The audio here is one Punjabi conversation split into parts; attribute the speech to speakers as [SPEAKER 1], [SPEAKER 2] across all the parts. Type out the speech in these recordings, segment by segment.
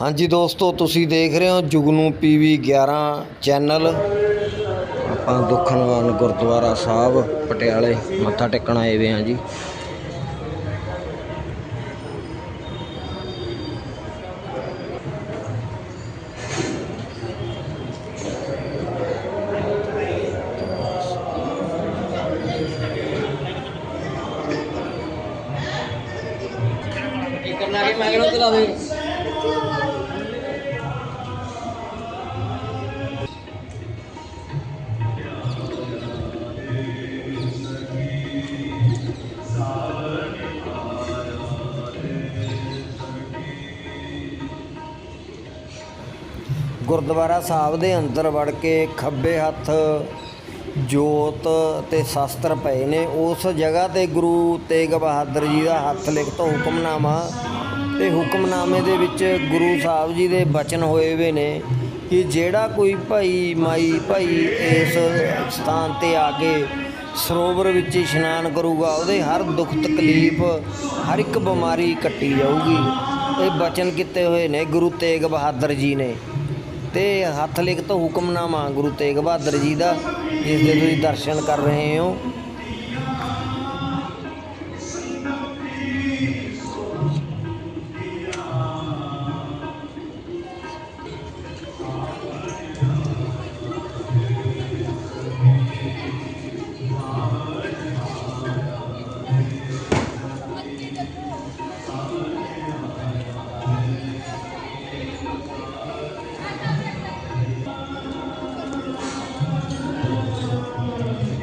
[SPEAKER 1] ਹਾਂਜੀ ਦੋਸਤੋ, ਤੁਸੀਂ ਦੇਖ ਰਹੇ ਹੋ ਜੁਗਨੂ ਪੀਵੀ 11 ਚੈਨਲ। ਆਪਾਂ ਦੁਖਨਵਾਨ ਗੁਰਦੁਆਰਾ ਸਾਹਿਬ, ਪਟਿਆਲੇ, ਮੱਥਾ ਟੇਕਣ ਆਏ ਵੇ ਹਾਂ ਜੀ।
[SPEAKER 2] ਕਰਨਾ ਕਿ ਮੈਂ ਕਿਹਨੂੰ ਚਲਾ ਦੇ।
[SPEAKER 1] ਗੁਰਦੁਆਰਾ ਸਾਹਿਬ ਦੇ ਅੰਦਰ ਵੜ ਕੇ ਖੱਬੇ ਹੱਥ ਜੋਤ ਤੇ ਸ਼ਸਤਰ ਪਏ ਨੇ। ਉਸ ਜਗ੍ਹਾ ਤੇ ਗੁਰੂ ਤੇਗ ਬਹਾਦਰ ਜੀ ਦਾ ਹੱਥ ਲਿਖਤ ਹੁਕਮਨਾਮਾ ਤੇ ਹੁਕਮਨਾਮੇ ਦੇ ਵਿੱਚ ਗੁਰੂ ਸਾਹਿਬ ਜੀ ਦੇ ਬਚਨ ਹੋਏ ਹੋਏ ਨੇ ਕਿ ਜਿਹੜਾ ਕੋਈ ਭਾਈ ਮਾਈ ਭਾਈ ਇਸ ਸਥਾਨ ਤੇ ਆ ਕੇ ਸਰੋਵਰ ਵਿੱਚ ਇਸ਼ਨਾਨ ਕਰੂਗਾ, ਉਹਦੇ ਹਰ ਦੁੱਖ ਤਕਲੀਫ, ਹਰ ਇੱਕ ਬਿਮਾਰੀ ਕੱਟੀ ਜਾਊਗੀ। ਇਹ ਬਚਨ ਕੀਤੇ ਹੋਏ ਨੇ ਗੁਰੂ ਤੇਗ ਬਹਾਦਰ ਜੀ ਨੇ। ਤੇ ਹੱਥ ਲਿਖਤ ਹੁਕਮਨਾਮਾ ਗੁਰੂ ਤੇਗ ਬਹਾਦਰ ਜੀ ਦਾ, ਜਿਸ ਦੇ ਤੁਸੀਂ ਦਰਸ਼ਨ ਕਰ ਰਹੇ ਹੋ।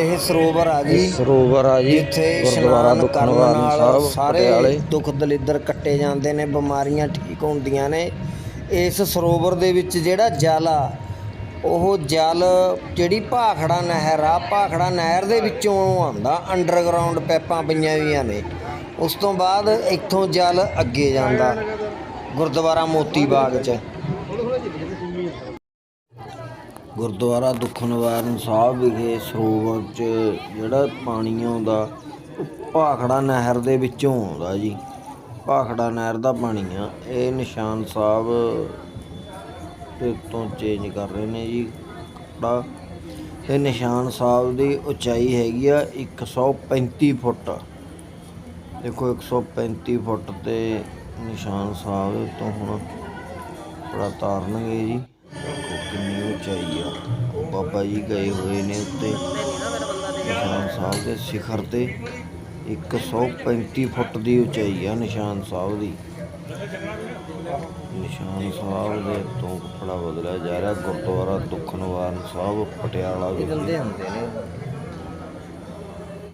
[SPEAKER 1] ਇਹ ਸਰੋਵਰ ਆ ਜੀ।
[SPEAKER 2] ਸਰੋਵਰ ਆ ਜੀ
[SPEAKER 1] ਜਿੱਥੇ
[SPEAKER 2] ਗੁਰਦੁਆਰਾ
[SPEAKER 1] ਇਸ਼ਨਾਨ ਕਰਨ
[SPEAKER 2] ਦੁਖਨਵਾਰਨ
[SPEAKER 1] ਨਾਲ
[SPEAKER 2] ਸਾਹਿਬ
[SPEAKER 1] ਸਾਰੇ
[SPEAKER 2] ਪਟਿਆਲੇ।
[SPEAKER 1] ਦੁੱਖ ਦਲਿੱਦਰ ਕੱਟੇ ਜਾਂਦੇ ਨੇ ਬਿਮਾਰੀਆਂ ਠੀਕ ਹੁੰਦੀਆਂ ਨੇ। ਇਸ ਸਰੋਵਰ ਦੇ ਵਿੱਚ ਜਿਹੜਾ ਜਲ ਆ ਉਹ ਜਲ ਜਿਹੜੀ ਭਾਖੜਾ ਨਹਿਰ ਆ ਭਾਖੜਾ ਨਹਿਰ ਦੇ ਵਿੱਚੋਂ ਆਉਂਦਾ ਅੰਡਰਗਰਾਉਂਡ ਪੈਪਾਂ ਪਈਆਂ ਹੋਈਆਂ ਨੇ। ਉਸ ਤੋਂ ਬਾਅਦ ਇੱਥੋਂ ਜਲ ਅੱਗੇ ਜਾਂਦਾ ਗੁਰਦੁਆਰਾ ਮੋਤੀ ਬਾਗ 'ਚ। ਗੁਰਦੁਆਰਾ ਦੁੱਖ ਨਿਵਾਰਨ ਸਾਹਿਬ ਵਿਖੇ ਸਰੋਵਰ 'ਚ ਜਿਹੜਾ ਪਾਣੀ ਆਉਂਦਾ, ਉਹ ਭਾਖੜਾ ਨਹਿਰ ਦੇ ਵਿੱਚੋਂ ਆਉਂਦਾ ਜੀ। ਭਾਖੜਾ ਨਹਿਰ ਦਾ ਪਾਣੀ ਆ, ਇਹ ਨਿਸ਼ਾਨ ਸਾਹਿਬ ਦੇ ਤੋਂ ਚੇਂਜ ਕਰ ਰਹੇ ਨੇ ਜੀ। ਕੱਪੜਾ, ਇਹ ਨਿਸ਼ਾਨ ਸਾਹਿਬ ਦੀ ਉਚਾਈ ਹੈਗੀ ਆ 135 ਫੁੱਟ। ਦੇਖੋ 135 ਫੁੱਟ ਤੇ ਨਿਸ਼ਾਨ ਸਾਹਿਬ ਤੋਂ ਹੁਣ ਕਪੜਾ ਤਾਰਨਗੇ ਜੀ। ਕਿੰਨੀ ਉਚਾਈ ਬਾਬਾ ਜੀ ਗਏ ਹੋਏ ਨੇ ਉੱਤੇ। ਨਿਸ਼ਾਨ ਸਾਹਿਬ ਦੇ ਸਿਖਰ ਤੇ 135 ਫੁੱਟ ਦੀ ਉਚਾਈ ਆ ਨਿਸ਼ਾਨ ਸਾਹਿਬ ਦੀ। ਨਿਸ਼ਾਨ ਸਾਹਿਬ ਦੇ ਤੋਂ ਕਪੜਾ ਬਦਲਿਆ ਜਾ ਰਿਹਾ ਗੁਰਦੁਆਰਾ ਦੁੱਖ ਨਿਵਾਰਨ ਸਾਹਿਬ, ਪਟਿਆਲਾ ਵਿਖੇ
[SPEAKER 2] ਹੁੰਦੇ ਨੇ।